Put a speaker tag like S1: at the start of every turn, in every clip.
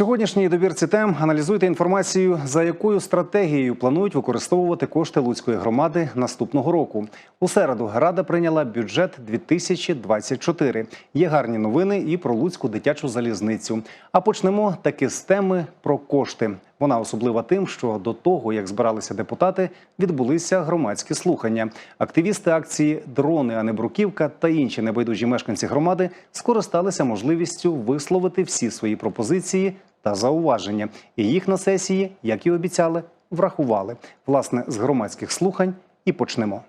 S1: сьогоднішній добірці тем аналізуйте інформацію, за якою стратегією планують використовувати кошти Луцької громади наступного року. У середу рада прийняла бюджет 2024. Є гарні новини і про Луцьку дитячу залізницю. А почнемо таки з теми про кошти. Вона особлива тим, що до того, як збиралися депутати, відбулися громадські слухання. Активісти акції Дрони, а не бруківка та інші небайдужі мешканці громади скористалися можливістю висловити всі свої пропозиції та зауваження. І їх на сесії, як і обіцяли, врахували. Власне, з громадських слухань і почнемо.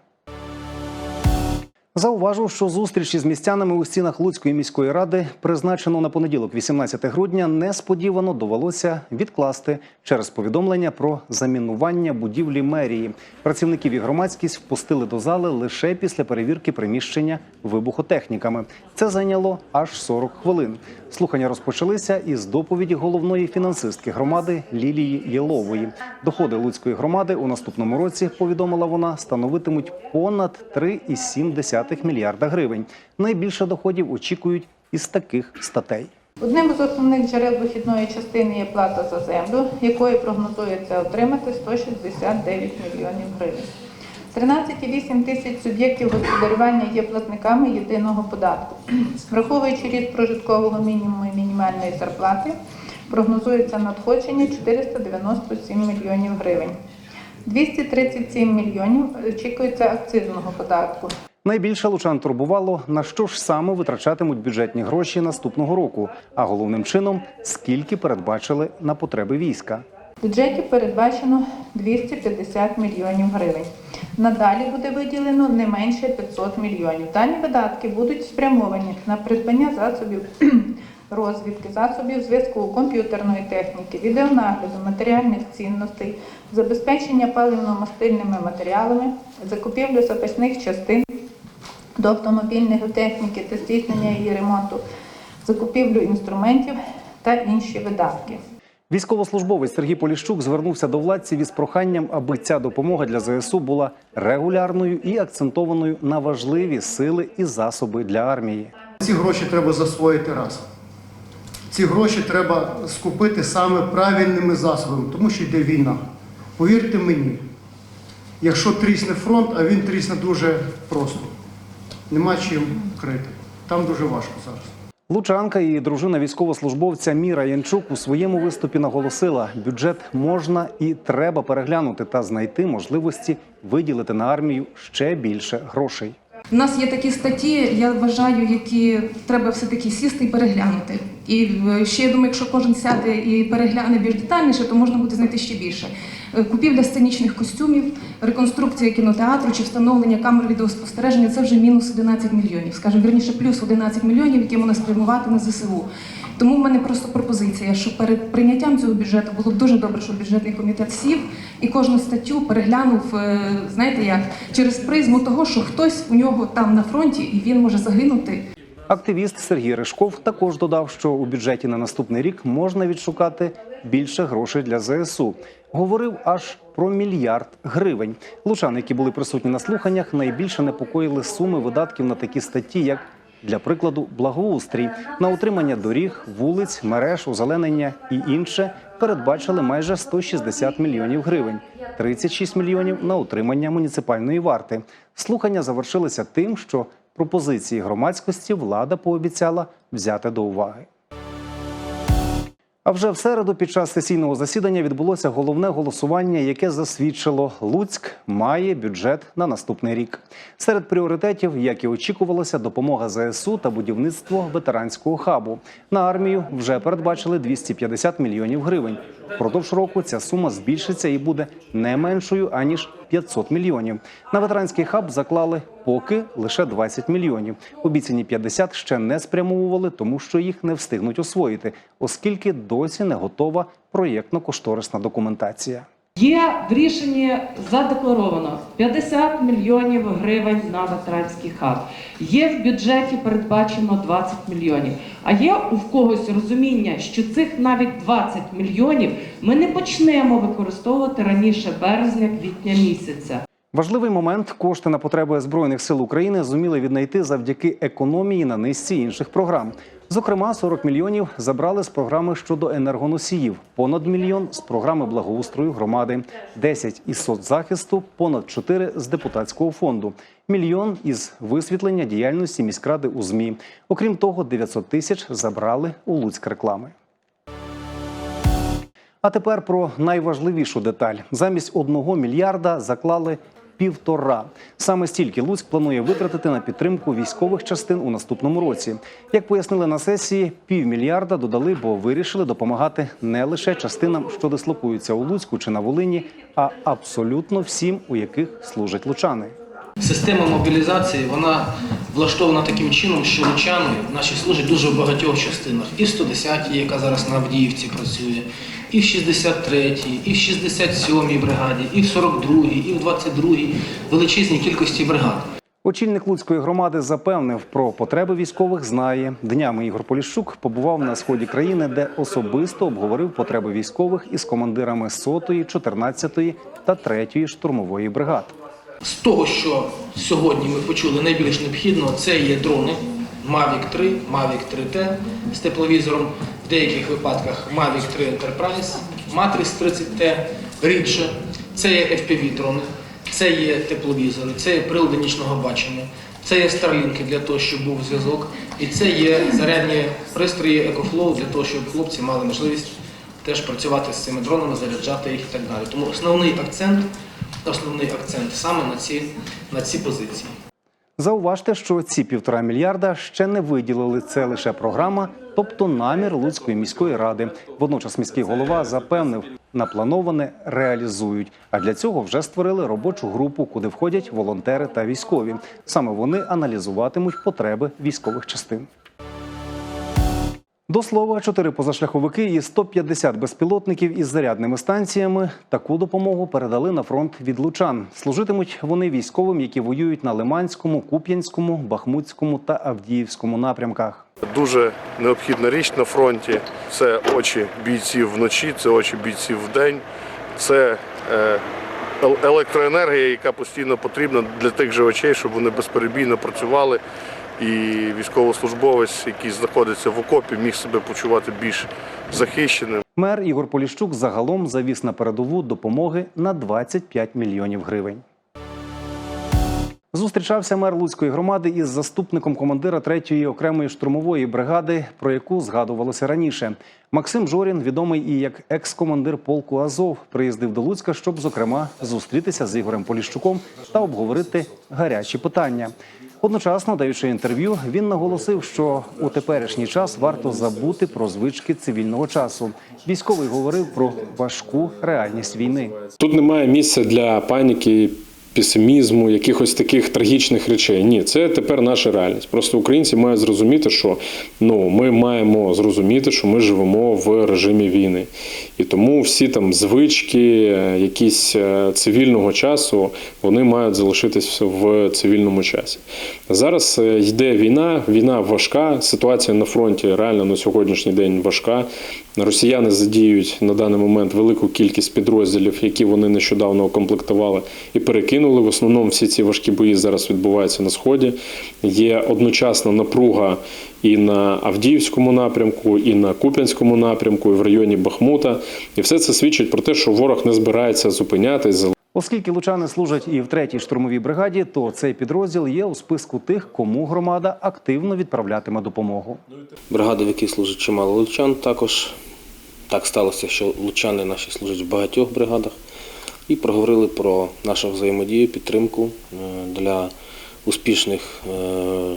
S1: Зауважу, що зустрічі з містянами у стінах Луцької міської ради, призначено на понеділок, 18 грудня, несподівано довелося відкласти через повідомлення про замінування будівлі мерії. Працівників і громадськість впустили до зали лише після перевірки приміщення вибухотехніками. Це зайняло аж 40 хвилин. Слухання розпочалися із доповіді головної фінансистки громади Лілії Єлової. Доходи Луцької громади у наступному році, повідомила вона, становитимуть понад 3,7 мільярда гривень. Найбільше доходів очікують із таких статей.
S2: Одним з основних джерел вихідної частини є плата за землю, якої прогнозується отримати 169 мільйонів гривень. 13,8 тисяч суб'єктів господарювання є платниками єдиного податку. Враховуючи ріст прожиткового мінімуму і мінімальної зарплати, прогнозується надходження 497 мільйонів гривень. 237 мільйонів очікується акцизного податку.
S1: Найбільше лучан турбувало, на що ж саме витрачатимуть бюджетні гроші наступного року, а головним чином, скільки передбачили на потреби війська.
S2: В бюджеті передбачено 250 мільйонів гривень. Надалі буде виділено не менше 500 мільйонів. Дані видатки будуть спрямовані на придбання засобів розвідки, засобів зв'язку, комп'ютерної техніки, відеонагляду, матеріальних цінностей, забезпечення паливно-мастильними матеріалами, закупівлю запасних частин до автомобільної техніки та здійснення її ремонту, закупівлю інструментів та інші видатки.
S1: Військовослужбовець Сергій Поліщук звернувся до владців із проханням, аби ця допомога для ЗСУ була регулярною і акцентованою на важливі сили і засоби для армії.
S3: Ці гроші треба засвоїти раз. Ці гроші треба скупити саме правильними засобами, тому що йде війна. Повірте мені, якщо трісне фронт, а він трісне дуже просто, нема чим крити. Там дуже важко зараз.
S1: Лучанка і дружина військовослужбовця Міра Янчук у своєму виступі наголосила, бюджет можна і треба переглянути та знайти можливості виділити на армію ще більше грошей.
S4: У нас є такі статті, я вважаю, які треба все-таки сісти і переглянути. І е, ще я думаю, якщо кожен сяде і перегляне більш детальніше, то можна буде знайти ще більше. Е, Купівля сценічних костюмів, реконструкція кінотеатру чи встановлення камер відеоспостереження це вже мінус 11 мільйонів. Скажімо, верніше, плюс 11 мільйонів, які можна спрямувати на ЗСУ. Тому в мене просто пропозиція, що перед прийняттям цього бюджету було б дуже добре, щоб бюджетний комітет сів і кожну статтю переглянув, е, знаєте як, через призму того, що хтось у нього там на фронті і він може загинути.
S1: Активіст Сергій Ришков також додав, що у бюджеті на наступний рік можна відшукати більше грошей для ЗСУ. Говорив аж про мільярд гривень. Лучани, які були присутні на слуханнях, найбільше непокоїли суми видатків на такі статті, як для прикладу, благоустрій на утримання доріг, вулиць, мереж, озеленення і інше передбачили майже 160 мільйонів гривень, 36 мільйонів на утримання муніципальної варти. Слухання завершилися тим, що пропозиції громадськості влада пообіцяла взяти до уваги. А вже в середу під час сесійного засідання відбулося головне голосування, яке засвідчило Луцьк має бюджет на наступний рік. Серед пріоритетів, як і очікувалося, допомога ЗСУ та будівництво ветеранського хабу. На армію вже передбачили 250 мільйонів гривень. Впродовж року ця сума збільшиться і буде не меншою аніж 500 мільйонів. На ветеранський хаб заклали поки лише 20 мільйонів. Обіцяні 50 ще не спрямовували, тому що їх не встигнуть освоїти, оскільки досі не готова проєктно-кошторисна документація.
S5: Є в рішенні задекларовано 50 мільйонів гривень на ветеранський хаб. Є в бюджеті передбачено 20 мільйонів. А є у когось розуміння, що цих навіть 20 мільйонів ми не почнемо використовувати раніше березня-квітня місяця.
S1: Важливий момент кошти на потреби збройних сил України зуміли віднайти завдяки економії на низці інших програм. Зокрема, 40 мільйонів забрали з програми щодо енергоносіїв, понад мільйон з програми благоустрою громади, 10 із соцзахисту, понад 4 з депутатського фонду, мільйон із висвітлення діяльності міськради у змі. Окрім того, 900 тисяч забрали у Луцьк реклами. А тепер про найважливішу деталь: замість одного мільярда заклали півтора. Саме стільки Луцьк планує витратити на підтримку військових частин у наступному році. Як пояснили на сесії, півмільярда додали, бо вирішили допомагати не лише частинам, що дислокуються у Луцьку чи на Волині, а абсолютно всім, у яких служать лучани.
S6: Система мобілізації вона влаштована таким чином, що лучани наші служать дуже в багатьох частинах. І в 110-й, яка зараз на Авдіївці працює, і в 63-й, і в 67-й бригаді, і в 42-й, і в 22-й величезній кількості бригад.
S1: Очільник Луцької громади запевнив про потреби військових. Знає днями Ігор Поліщук побував на сході країни, де особисто обговорив потреби військових із командирами 100-ї, 14-ї та 3-ї штурмової бригад.
S6: З того, що сьогодні ми почули найбільш необхідно, це є дрони Mavic 3, Mavic 3T з тепловізором, деяких випадках Mavic 3 Enterprise, Matrix 30T, рідше. Це є FPV-дрони, це є тепловізори, це є прилади нічного бачення, це є старлінки для того, щоб був зв'язок, і це є зарядні пристрої EcoFlow для того, щоб хлопці мали можливість теж працювати з цими дронами, заряджати їх і так далі. Тому основний акцент основний акцент саме на ці, на ці позиції.
S1: Зауважте, що ці півтора мільярда ще не виділили. Це лише програма, тобто намір Луцької міської ради. Водночас міський голова запевнив, наплановане реалізують. А для цього вже створили робочу групу, куди входять волонтери та військові. Саме вони аналізуватимуть потреби військових частин. До слова, чотири позашляховики і 150 безпілотників із зарядними станціями таку допомогу передали на фронт від лучан. Служитимуть вони військовим, які воюють на Лиманському, Куп'янському, Бахмутському та Авдіївському напрямках.
S7: Дуже необхідна річ на фронті. Це очі бійців вночі, це очі бійців вдень, це е, електроенергія, яка постійно потрібна для тих же очей, щоб вони безперебійно працювали. І військовослужбовець, який знаходиться в окопі, міг себе почувати більш захищеним.
S1: Мер Ігор Поліщук загалом завіз на передову допомоги на 25 мільйонів гривень. Зустрічався мер Луцької громади із заступником командира 3-ї окремої штурмової бригади, про яку згадувалося раніше. Максим Жорін, відомий і як екс-командир полку Азов, приїздив до Луцька, щоб, зокрема, зустрітися з Ігорем Поліщуком та обговорити гарячі питання. Одночасно, даючи інтерв'ю, він наголосив, що у теперішній час варто забути про звички цивільного часу. Військовий говорив про важку реальність війни.
S8: Тут немає місця для паніки, песимізму, якихось таких трагічних речей. Ні, це тепер наша реальність. Просто українці мають зрозуміти, що ну ми маємо зрозуміти, що ми живемо в режимі війни, і тому всі там звички, якісь е, цивільного часу, вони мають залишитись в цивільному часі. Зараз е, йде війна, війна важка. Ситуація на фронті реально на сьогоднішній день важка. Росіяни задіють на даний момент велику кількість підрозділів, які вони нещодавно укомплектували і перекинули. В основному всі ці важкі бої зараз відбуваються на сході. Є одночасна напруга і на Авдіївському напрямку, і на Куп'янському напрямку, і в районі Бахмута. І все це свідчить про те, що ворог не збирається зупинятись.
S1: Оскільки лучани служать і в третій штурмовій бригаді, то цей підрозділ є у списку тих, кому громада активно відправлятиме допомогу.
S6: Бригада, в якій служить чимало лучан, також так сталося, що лучани наші служать в багатьох бригадах. І проговорили про нашу взаємодію, підтримку е, для успішних, е,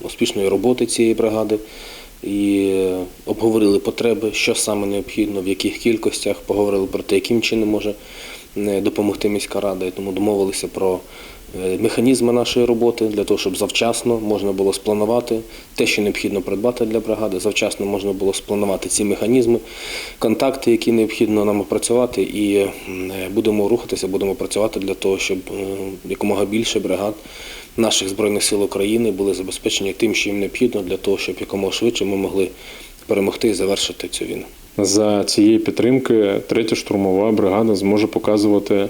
S6: успішної роботи цієї бригади. І е, обговорили потреби, що саме необхідно, в яких кількостях, поговорили про те, яким чином може допомогти міська рада. І тому домовилися про е, механізми нашої роботи для того, щоб завчасно можна було спланувати те, що необхідно придбати для бригади. Завчасно можна було спланувати ці механізми, контакти, які необхідно нам опрацювати, і е, будемо рухатися, будемо працювати для того, щоб е, якомога більше бригад наших збройних сил України були забезпечені тим, що їм необхідно для того, щоб якомога швидше ми могли перемогти і завершити цю війну.
S8: За цієї підтримки третя штурмова бригада зможе показувати е,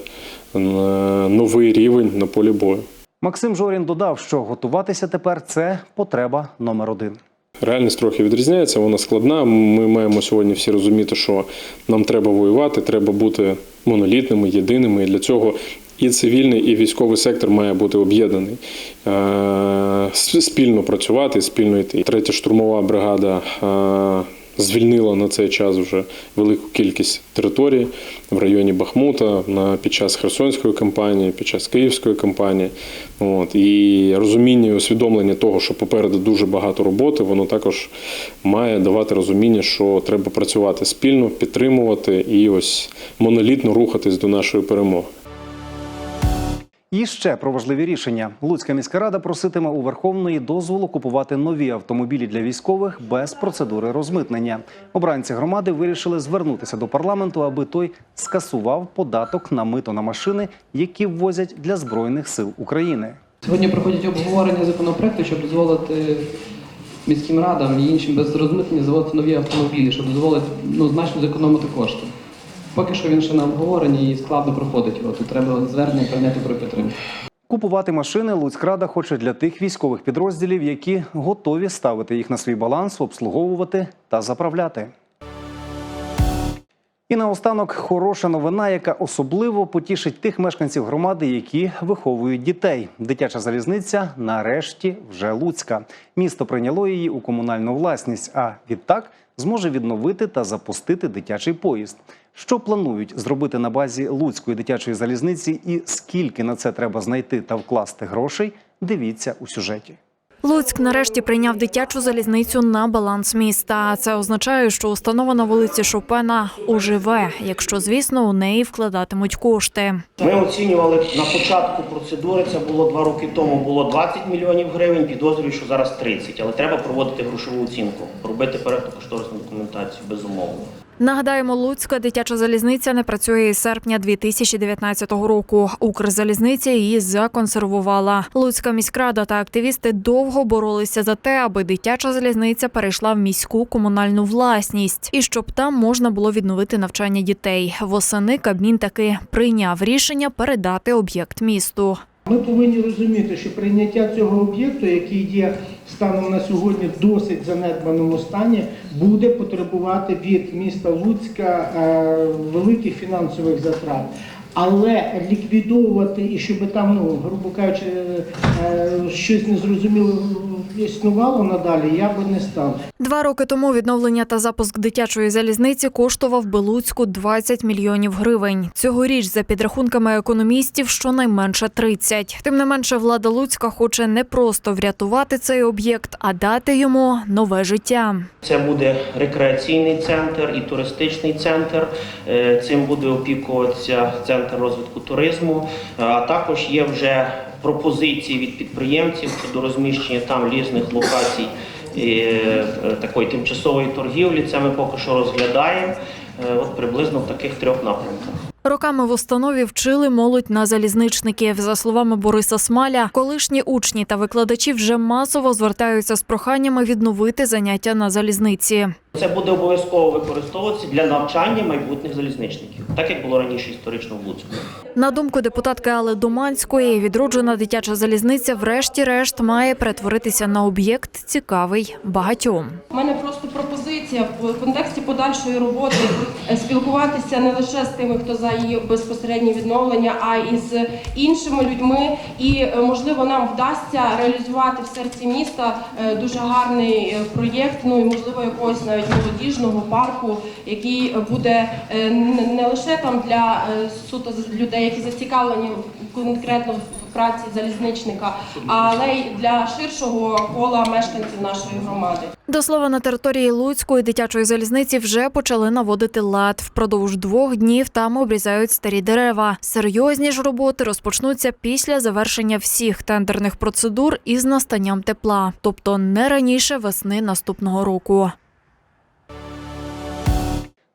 S8: новий рівень на полі бою.
S1: Максим Жорін додав, що готуватися тепер це потреба номер один.
S8: Реальність трохи відрізняється, вона складна. Ми маємо сьогодні всі розуміти, що нам треба воювати, треба бути монолітними, єдиними. І для цього і цивільний, і військовий сектор має бути об'єднаний, Е, спільно працювати, спільно йти. Третя штурмова бригада е, звільнила на цей час вже велику кількість територій в районі Бахмута на під час Херсонської кампанії, під час Київської кампанії. От і розуміння і усвідомлення того, що попереду дуже багато роботи, воно також має давати розуміння, що треба працювати спільно, підтримувати і ось монолітно рухатись до нашої перемоги.
S1: І ще про важливі рішення. Луцька міська рада проситиме у Верховної дозволу купувати нові автомобілі для військових без процедури розмитнення. Обранці громади вирішили звернутися до парламенту, аби той скасував податок на мито на машини, які ввозять для збройних сил України.
S9: Сьогодні проходять обговорення законопроекту, щоб дозволити міським радам і іншим без розмитнення заводити нові автомобілі, щоб дозволити ну, значно зекономити кошти. Поки що він ще на обговоренні і складно проходить його. Тут треба звернення прийняти про підтримку.
S1: Купувати машини Луцькрада хоче для тих військових підрозділів, які готові ставити їх на свій баланс, обслуговувати та заправляти. І наостанок хороша новина, яка особливо потішить тих мешканців громади, які виховують дітей. Дитяча залізниця нарешті вже Луцька. Місто прийняло її у комунальну власність, а відтак зможе відновити та запустити дитячий поїзд. Що планують зробити на базі Луцької дитячої залізниці і скільки на це треба знайти та вкласти грошей, дивіться у сюжеті.
S10: Луцьк нарешті прийняв дитячу залізницю на баланс міста. Це означає, що установа на вулиці Шопена оживе, якщо звісно у неї вкладатимуть кошти.
S11: Ми оцінювали на початку процедури, це було два роки тому, було 20 мільйонів гривень, підозрюю, що зараз 30, але треба проводити грошову оцінку, робити проектно-кошторисну документацію, безумовно.
S10: Нагадаємо, Луцька дитяча залізниця не працює із серпня 2019 року. Укрзалізниця її законсервувала. Луцька міськрада та активісти довго боролися за те, аби дитяча залізниця перейшла в міську комунальну власність і щоб там можна було відновити навчання дітей. Восени Кабмін таки прийняв рішення передати об'єкт місту.
S12: Ми повинні розуміти, що прийняття цього об'єкту, який є станом на сьогодні в досить занедбаному стані, буде потребувати від міста Луцька е, великих фінансових затрат. Але ліквідовувати і щоб там, ну грубо кажучи, е, щось незрозуміле існувало надалі, я би не став.
S10: Два роки тому відновлення та запуск дитячої залізниці коштував би Луцьку 20 мільйонів гривень. Цьогоріч, за підрахунками економістів, щонайменше 30. Тим не менше, влада Луцька хоче не просто врятувати цей об'єкт, а дати йому нове життя.
S11: Це буде рекреаційний центр і туристичний центр. Е, Цим буде опікуватися центр розвитку туризму. Е, А також є вже пропозиції від підприємців щодо розміщення там різних локацій е, е, такої тимчасової торгівлі. Це ми поки що розглядаємо. Е, От приблизно в таких трьох напрямках.
S10: Роками в установі вчили молодь на залізничників. За словами Бориса Смаля, колишні учні та викладачі вже масово звертаються з проханнями відновити заняття на залізниці.
S11: Це буде обов'язково використовуватися для навчання майбутніх залізничників, так як було раніше історично в Луцьку.
S10: На думку депутатки Алли Думанської, відроджена дитяча залізниця, врешті-решт, має перетворитися на об'єкт цікавий багатьом.
S13: У мене просто пропозиція в контексті подальшої роботи спілкуватися не лише з тими, хто за її безпосереднє відновлення, а і з іншими людьми. І е, можливо нам вдасться реалізувати в серці міста е, дуже гарний е, проєкт. Ну і можливо якогось навіть молодіжного парку, який буде не лише там для суто людей, які зацікавлені конкретно в праці залізничника, але й для ширшого кола мешканців нашої громади.
S10: До слова, на території Луцької дитячої залізниці вже почали наводити лад. Впродовж двох днів там обрізають старі дерева. Серйозні ж роботи розпочнуться після завершення всіх тендерних процедур із настанням тепла, тобто не раніше весни наступного року.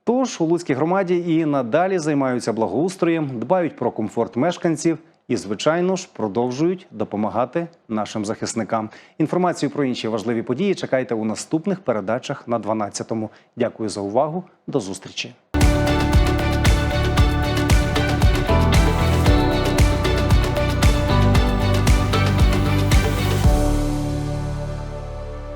S1: Тож у Луцькій громаді і надалі займаються благоустроєм, дбають про комфорт мешканців і, звичайно ж, продовжують допомагати нашим захисникам. Інформацію про інші важливі події чекайте у наступних передачах на 12-му. Дякую за увагу. До зустрічі.